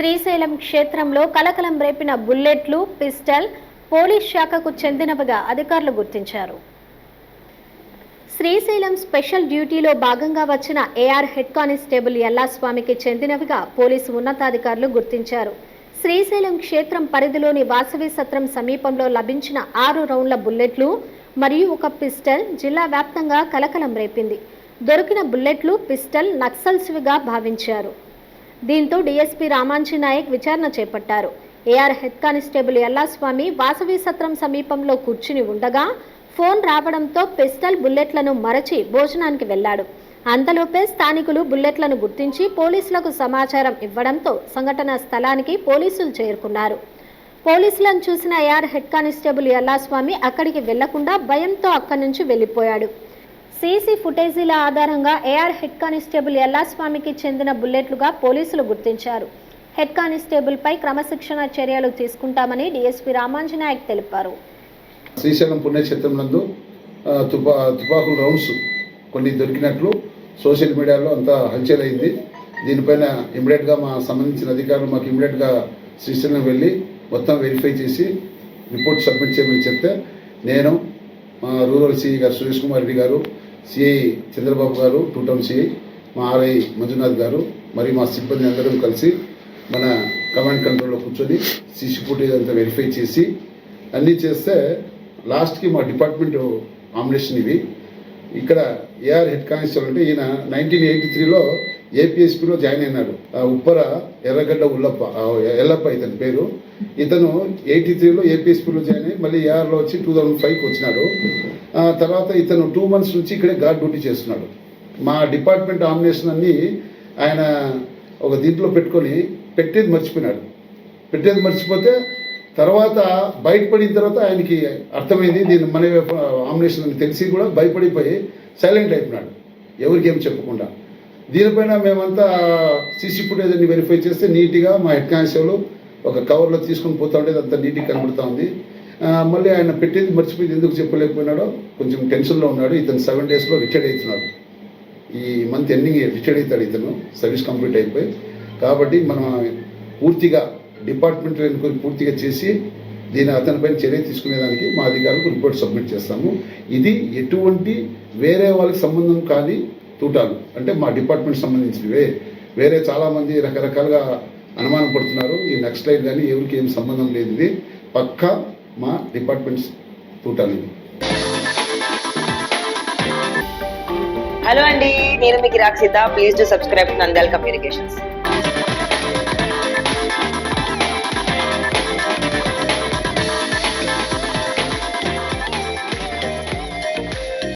శ్రీశైలం క్షేత్రంలో కలకలం రేపిన బుల్లెట్లు పిస్టల్ పోలీస్ శాఖకు చెందినవిగా అధికారులు గుర్తించారు. శ్రీశైలం స్పెషల్ డ్యూటీలో భాగంగా వచ్చిన ఏఆర్ హెడ్ కానిస్టేబుల్ ఎల్లాస్వామికి చెందినవిగా పోలీసు ఉన్నతాధికారులు గుర్తించారు. శ్రీశైలం క్షేత్రం పరిధిలోని వాసవి సత్రం సమీపంలో లభించిన ఆరు రౌండ్ల బుల్లెట్లు మరియు ఒక పిస్టల్ జిల్లా వ్యాప్తంగా కలకలం రేపింది. దొరికిన బుల్లెట్లు పిస్టల్ నక్సల్స్విగా భావించారు. దీంతో డీఎస్పీ రామాంజీ నాయక్ విచారణ చేపట్టారు. A R head constable Ellaswamy Vasavi సత్రం సమీపంలో కూర్చుని ఉండగా ఫోన్ రావడంతో పిస్టల్ బుల్లెట్లను మరచి భోజనానికి వెళ్ళాడు అంతలోపే స్థానికులు బుల్లెట్లను గుర్తించి పోలీసులకు సమాచారం ఇవ్వడంతో సంఘటన స్థలానికి పోలీసులు చేరుకున్నారు. పోలీసులను చూసిన ఏఆర్ హెడ్ కానిస్టేబుల్ ఎల్లాస్వామి అక్కడికి వెళ్ళకుండా భయంతో అక్కడి నుంచి వెళ్ళిపోయాడు సీసీ ఫుటేజీల ఆధారంగా ఏఆర్ హెడ్ కానిస్టేబుల్ ఎల్లాస్వామికి చెందిన బుల్లెట్లుగా పోలీసులు గుర్తించారు. హెడ్ కానిస్టేబుల్పై క్రమశిక్షణ చర్యలు తీసుకుంటామని డీఎస్పీ రామాంజనాయక్ తెలిపారు. శ్రీశైలం పుణ్యక్షేత్రం నందు తుపా తుపాకుల రౌండ్స్ కొన్ని దొరికినట్లు సోషల్ మీడియాలో అంతా హల్చల్ అయింది దీనిపైన ఇమ్మీడియట్గా మా సంబంధించిన అధికారులు మాకు ఇమ్మీడియట్గా శ్రీశైలం వెళ్ళి మొత్తం వెరిఫై చేసి రిపోర్ట్ సబ్మిట్ చేయమని చెప్తే నేను మా రూరల్ సిఐ గారు Suresh Kumar Reddy garu CI Chandrababu garu two town CI మా ఆర్ఐ మంజునాథ్ గారు మరియు మా సిబ్బంది అందరం కలిసి మన కమాండ్ కంట్రోల్లో కూర్చొని సీసీ ఫుటేజ్ అంతా వెరిఫై చేసి అన్నీ చేస్తే లాస్ట్కి మా డిపార్ట్మెంట్ ఆమినేషన్ ఇవి. ఇక్కడ ఏఆర్ హెడ్ కానిస్టేబుల్ అంటే ఈయన నైన్టీన్ ఎయిటీ త్రీలో ఏపీఎస్పీలో జాయిన్ అయినాడు ఆ ఉప్పర ఎర్రగడ్డ ఉల్లప్ప ఎల్లప్ప ఇతని పేరు. ఇతను ఎయిటీ త్రీలో ఏపీఎస్పీలో జాయిన్ అయ్యి మళ్ళీ ఏఆర్లో వచ్చి టూ థౌజండ్ ఫైవ్కి వచ్చినాడు. ఆ తర్వాత ఇతను టూ మంత్స్ నుంచి ఇక్కడే గార్డ్ డ్యూటీ చేస్తున్నాడు. మా డిపార్ట్మెంట్ ఆమినేషన్ అన్ని ఆయన ఒక దీంట్లో పెట్టుకొని పెట్టేది మర్చిపోయినాడు. పెట్టేది మర్చిపోతే తర్వాత బయటపడిన తర్వాత ఆయనకి అర్థమైంది దీని మన ఆమినేషన్ అని తెలిసి కూడా భయపడిపోయి సైలెంట్ అయిపోయినాడు. ఎవరికేం చెప్పకుండా. దీనిపైన మేమంతా సీసీ ఫుటేజ్ అన్ని వెరిఫై చేస్తే నీట్గా మా హెడ్ కానిస్టేబుల్ ఒక కవర్లో తీసుకొని పోతా ఉండేది అంత నీట్గా కనబడుతూ ఉంది. మళ్ళీ ఆయన పెట్టేది మర్చిపోయింది. ఎందుకు చెప్పలేకపోయినాడో కొంచెం టెన్షన్లో ఉన్నాడు. ఇతను సెవెన్ డేస్లో రిటైర్డ్ అవుతున్నాడు ఈ మంత్ ఎండింగ్ రిటైర్డ్ అవుతాడు ఇతను. సర్వీస్ కంప్లీట్ అయిపోయి. కాబట్టి మనం పూర్తిగా డిపార్ట్మెంట్ ఎన్క్వైరీ పూర్తిగా చేసి దీని అతనిపైన చర్య తీసుకునేదానికి మా అధికారులకు రిపోర్ట్ సబ్మిట్ చేస్తాము. ఇది ఎటువంటి వేరే వాళ్ళకి సంబంధం కానీ తూటాలు అంటే మా డిపార్ట్మెంట్ సంబంధించినవే. వేరే చాలామంది రకరకాలుగా అనుమానం పడుతున్నారు. ఈ నెక్స్ట్ లైట్ కానీ ఎవరికి ఏం సంబంధం లేదు ఇది. పక్కా మా డిపార్ట్మెంట్స్ తూటాలు హలో అండి నేను మీకు Rakshita please to subscribe Nandal communications